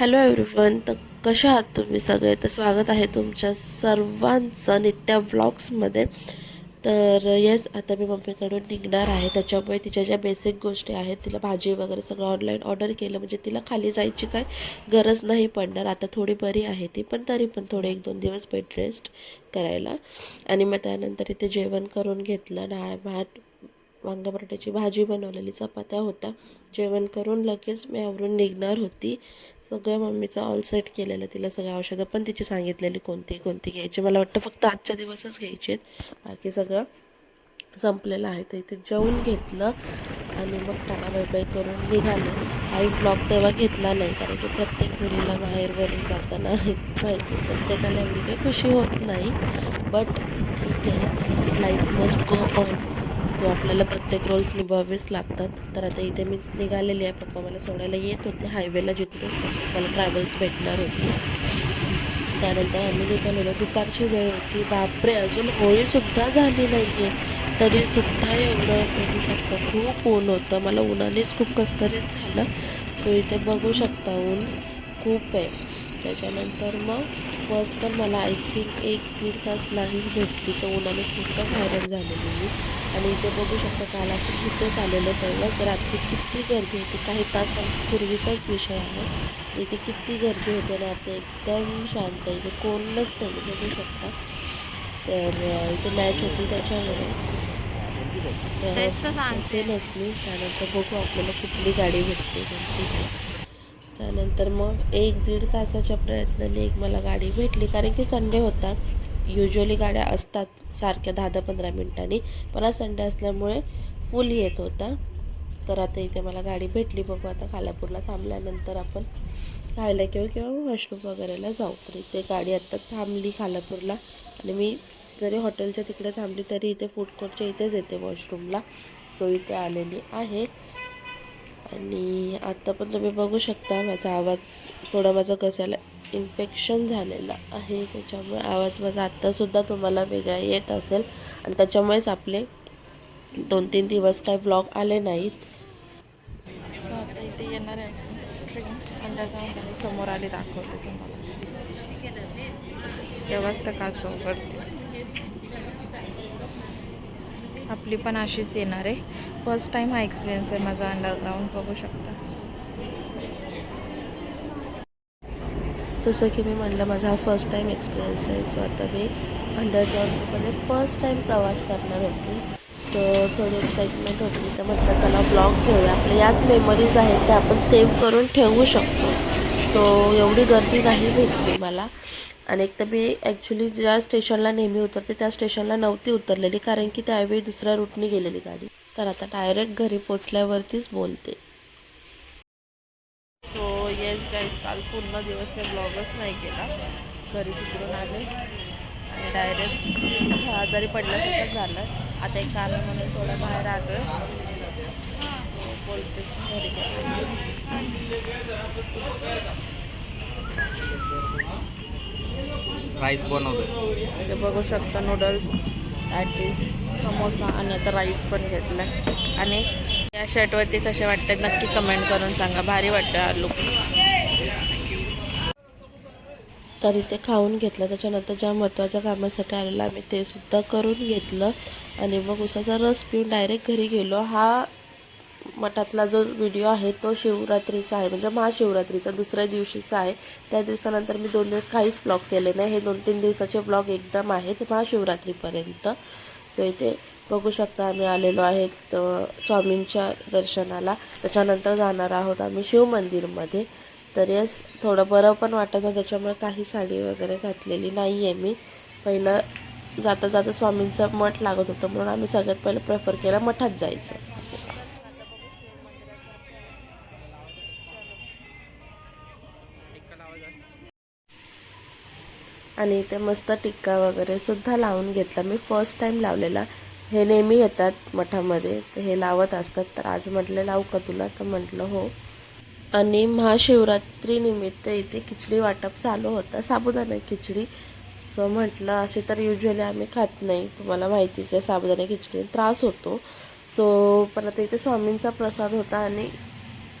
Hello everyone तर कशा आहात तुम्ही सगळे? तर स्वागत आहे तुमच्या सर्वांचं नित्या व्लॉग्समध्ये तर येस आता मी मम्मीकडून निघणार आहे. त्याच्यामुळे तिच्या ज्या बेसिक गोष्टी आहेत तिला भाजी वगैरे सगळं ऑनलाईन ऑर्डर केलं. म्हणजे तिला खाली जायची काय गरज नाही पडणार. आता थोडी बरी आहे ती पण तरी पण थोडे एक दोन दिवस बेड रेस्ट करायला. आणि मग त्यानंतर इथे जेवण करून घेतलं डाळ भात वांगा बटाट्याची भाजी बनवलेली चपात्या होत्या. जेवण करून लगेच मी आवरून निघणार होती. सगळं मम्मीचं ऑल सेट केलेलं तिला सगळ्या औषधं पण तिची सांगितलेली कोणती कोणती घ्यायची. मला वाटतं फक्त आजच्या दिवसच घ्यायची आहेत. बाकी सगळं संपलेलं आहे. तर इथे जेवून घेतलं आणि मग टाळा बाय बाय करून निघाले. काही ब्लॉग तेव्हा घेतला नाही कारण की प्रत्येक मुलीला बाहेरवरून जाताना माहिती प्रत्येकाला एवढी काही खुशी होत नाही. बट ठीक आहे. Life must go on so आपल्याला प्रत्येक रोल्स निभावेच लागतात. तर आता इथे मी निघालेली आहे. पप्पा मला सोडायला येत होते. हायवेला जिथून मला ट्रॅव्हल्स भेटणार होती. त्यानंतर आम्ही निघालेलो दुपारची वेळ होती. बापरे! अजून होळीसुद्धा झाली नाही आहे तरीसुद्धा एवढं बघू शकता. खूप ऊन होतं. मला उन्हानेच खूप कसतरीच झालं. सो इथे बघू शकता ऊन खूप आहे. त्याच्यानंतर मग बस पण मला आय थिंक एक दीड तास नाहीच भेटली. तर उन्हाने खूपच हैराण झालेली मी. आणि इथे बघू शकता काल आपण इथेच आलेलो तेव्हाच रात्री किती गर्दी होती. काही तासांपूर्वीचाच विषय आहे. इथे किती गर्दी होते ना आता एकदम शांत आहे. इथे कोणच नाही बघू शकता. तर इथे मॅच होती त्याच्यामुळे. नस मी त्यानंतर बघू आपल्याला कुठली गाडी भेटते कोणती त्यानंतर मग एक दीड तासाच्या प्रयत्नाने एक मला गाडी भेटली. कारण की संडे होता. युजली गाड्या असतात सारख्या दहा दहा पंधरा मिनिटांनी पण आज संडे असल्यामुळे फुल येत होता. तर आता इथे मला गाडी भेटली बघू आता खालापूरला थांबल्यानंतर आपण खायला किंवा किंवा वॉशरूम वगैरेला जाऊ. तर इथे गाडी आत्ता थांबली खालापूरला आणि मी जरी हॉटेलच्या तिकडे थांबली तरी इथे फूड कोर्टच्या इथेच येते वॉशरूमला. सो इथे आलेली आहे. आणि आत्ता पण तुम्ही बघू शकता माझा आवाज थोडा माझा कशाला इन्फेक्शन झालेलं आहे. त्याच्यामुळे आवाज माझा आत्तासुद्धा तुम्हाला वेगळा येत असेल. आणि त्याच्यामुळेच आपले दोन तीन दिवस काही ब्लॉग आले नाहीत. सो आता इथे येणार आहे ट्रेन समोर आले दाखवते तुम्हाला. तेव्हाच तर काच उघडते आपली पण अशीच येणार आहे. फर्स्ट टाईम हा एक्सपिरियन्स आहे माझा अंडरग्राऊंड बघू शकता. जसं की मी म्हणलं माझा हा फर्स्ट टाईम एक्सपिरियन्स आहे. सो आता मी अंडरग्राऊंडमध्ये फर्स्ट टाईम प्रवास करणार होती. सो थोडी एक्साइटमेंट होती. तर म्हटलं चला ब्लॉग घेऊया. आपल्या याच मेमरीज आहेत त्या आपण सेव्ह करून ठेवू शकतो. सो एवढी गर्दी नाही भेटते मला. आणि एक तर मी ॲक्च्युली ज्या स्टेशनला नेहमी उतरते त्या स्टेशनला नव्हती उतरलेली. कारण की त्यावेळी दुसऱ्या रूटने गेलेली गाडी. तर आता डायरेक्ट घरी पोचल्यावरतीच बोलते. सो येस गाईज काल पूर्ण दिवस मी ब्लॉगच नाही केला. घरी तिकडून आले. आणि डायरेक्ट आजारी पडल्यासारखं झालं. आता एक आहे म्हणून थोडं बाहेर आलो बोलतेच घरी. राईस बनवतोय. ते बघू शकता नूडल्स पॅटीस समोसा आणि आता राईस पण घेतला आणि या शर्टवरती कसे वाटतात नक्की कमेंट करून सांगा. भारी वाटतं हा लुक तर इथे खाऊन घेतलं. त्याच्यानंतर ज्या महत्त्वाच्या कामासाठी आलेलं आम्ही ते सुद्धा करून घेतलं. आणि मग उसाचा रस पिऊन डायरेक्ट घरी गेलो. हा मठातला जो व्हिडिओ आहे तो शिवरात्रीचा आहे. म्हणजे महाशिवरात्रीचा दुसऱ्या दिवशीचा आहे. त्या दिवसानंतर मी दोन दिवस काहीच ब्लॉग केले नाही. हे दोन तीन दिवसाचे ब्लॉग एकदम आहेत महाशिवरात्रीपर्यंत. सो इथे बघू शकता आम्ही आलेलो आहेत स्वामींच्या दर्शनाला. त्याच्यानंतर जाणार आहोत आम्ही शिव मंदिरमध्ये. तर येस थोडं बरं पण वाटत होतं. त्याच्यामुळे काही साडी वगैरे घातलेली नाही आहे मी. पहिलं जाता जाता स्वामींचं मठ लागत होतं. म्हणून आम्ही सगळ्यात पहिलं प्रेफर केलं मठात जायचं. आणि इथे मस्त टिक्का वगैरे सुद्धा लावून घेतला. मी फर्स्ट टाईम लावलेला. हे नेहमी येतात मठामध्ये. तर हे लावत असतात. तर आज म्हटलं लावू का तुला? तर म्हटलं हो. आणि महाशिवरात्रीनिमित्त इथे खिचडी वाटप चालू होतं. साबुदाणा खिचडी. सो म्हटलं असे तर युजली आम्ही खात नाही. तुम्हाला माहितीच आहे साबुदाणा खिचडी त्रास होतो. सो पण आता इथे स्वामींचा प्रसाद होता आणि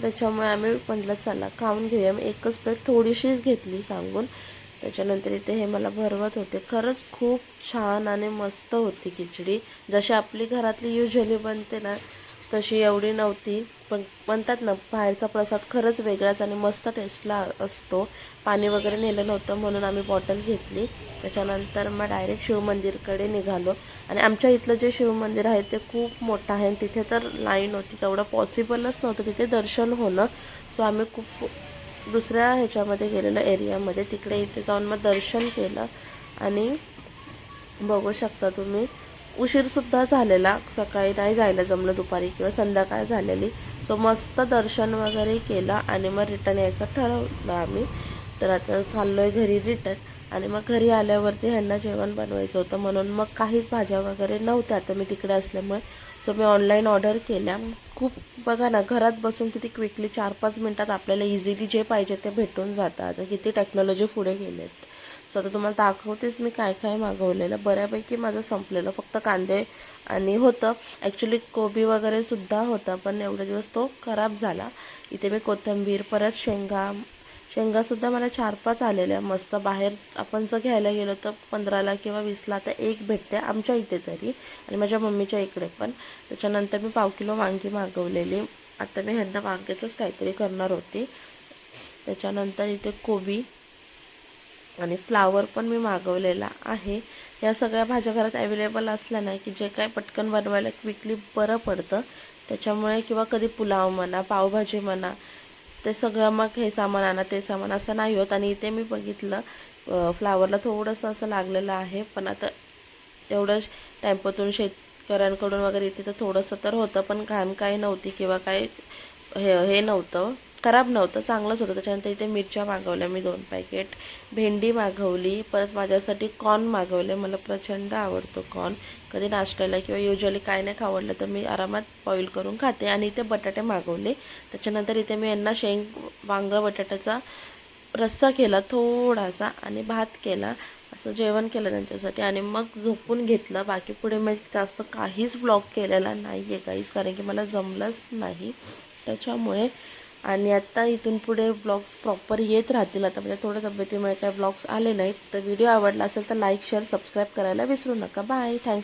त्याच्यामुळे आम्ही म्हटलं चला खाऊन घेऊया. मी एकच प्लेट थोडीशीच घेतली सांगून. त्याच्यानंतर इथे हे मला भरवत होते. खरंच खूप छान आणि मस्त होती खिचडी. जशी आपली घरातली युजली बनते ना तशी एवढी नव्हती. पण म्हणतात ना बाहेरचा प्रसाद खरंच वेगळाच आणि मस्त टेस्टला असतो. पाणी वगैरे नेलं नव्हतं म्हणून आम्ही बॉटल घेतली. त्याच्यानंतर मग डायरेक्ट शिवमंदिरकडे निघालो. आणि आमच्या इथलं जे शिवमंदिर आहे ते खूप मोठं आहे. आणि तिथे तर लाईन होती. तेवढं पॉसिबलच नव्हतं. तिथे दर्शन होणं. सो आम्ही खूप दुसऱ्या ह्याच्यामध्ये गेलेलं एरियामध्ये तिकडे इथे जाऊन मग दर्शन केलं आणि बघू शकता तुम्ही. उशीरसुद्धा झालेला सकाळी नाही जायला जमलं दुपारी किंवा संध्याकाळ झालेली. सो मस्त दर्शन वगैरे केलं आणि मग रिटर्न यायचं ठरवलं आम्ही. तर आता चाललो आहे घरी रिटर्न आणि मग घरी आल्यावरती ह्यांना जेवण बनवायचं होतं म्हणून मग काहीच भाज्या वगैरे नव्हत्या. आता मी तिकडे असल्यामुळे सो मी ऑनलाईन ऑर्डर केल्या. खूप बघा ना घरात बसून किती क्विकली चार पाच मिनटात आपल्याला इझिली जे पाहिजे ते भेटून जातं. आता किती टेक्नॉलॉजी पुढे गेलेत. सो आता तुम्हाला दाखवतेच मी काय काय मागवलेलं. बऱ्यापैकी माझं संपलेलं. फक्त कांदे आणि होतं. ॲक्च्युली कोबी वगैरे सुद्धा होता पण एवढे दिवस तो खराब झाला. इथे मी कोथिंबीर परत शेंगा शेंगासुद्धा मला चार पाच आलेल्या मस्त बाहेर आपण जर घ्यायला गेलो तर पंधराला किंवा वीसला आता एक भेटते आमच्या इथे तरी आणि माझ्या मम्मीच्या इकडे पण. त्याच्यानंतर मी पाव किलो वांगी मागवलेली. आता मी ह्यांना वांग्याचंच काहीतरी करणार होती. त्याच्यानंतर इथे कोबी आणि फ्लावर पण मी मागवलेला आहे. या सगळ्या भाज्या घरात अवेलेबल असल्या ना की जे काय पटकन बनवायला क्विकली बरं पडतं. त्याच्यामुळे किंवा कधी पुलाव म्हणा पावभाजी म्हणा ते सगळं मग हे सामान आणा ते सामान असं नाही होत. आणि इथे मी बघितलं फ्लावरला थोडंसं असं लागलेलं आहे. पण आता एवढं टेम्पोतून शेतकऱ्यांकडून वगैरे इथे तर थोडंसं तर होतं. पण घाण काही नव्हती किंवा काही हे हे नव्हतं. खराब नव्हतं चांगलंच होतं. त्याच्यानंतर इथे मिरच्या मागवल्या मी दोन पॅकेट भेंडी मागवली परत माझ्यासाठी कॉर्न मागवले मला प्रचंड आवडतो कॉर्न कधी नाश्त्याला किंवा युजली काय नाही खावडलं तर मी आरामात बॉईल करून खाते. आणि इथे बटाटे मागवले. त्याच्यानंतर इथे मी यांना शेंग वांग बटाट्याचा रस्सा केला थोडासा आणि भात केला. असं जेवण केलं त्यांच्यासाठी आणि मग झोपून घेतलं. बाकी पुढे मी जास्त काहीच ब्लॉग केलेला नाही आहे काहीच. कारण की मला जमलंच नाही. त्याच्यामुळे आणि आत्ता इथून पुढे ब्लॉग्स प्रॉपर येत राहतील. आता म्हणजे थोड्या तब्येतीमुळे काय ब्लॉग्स आले नाहीत. तर व्हिडिओ आवडला असेल तर लाईक शेअर सबस्क्राईब करायला विसरू नका. Bye thanks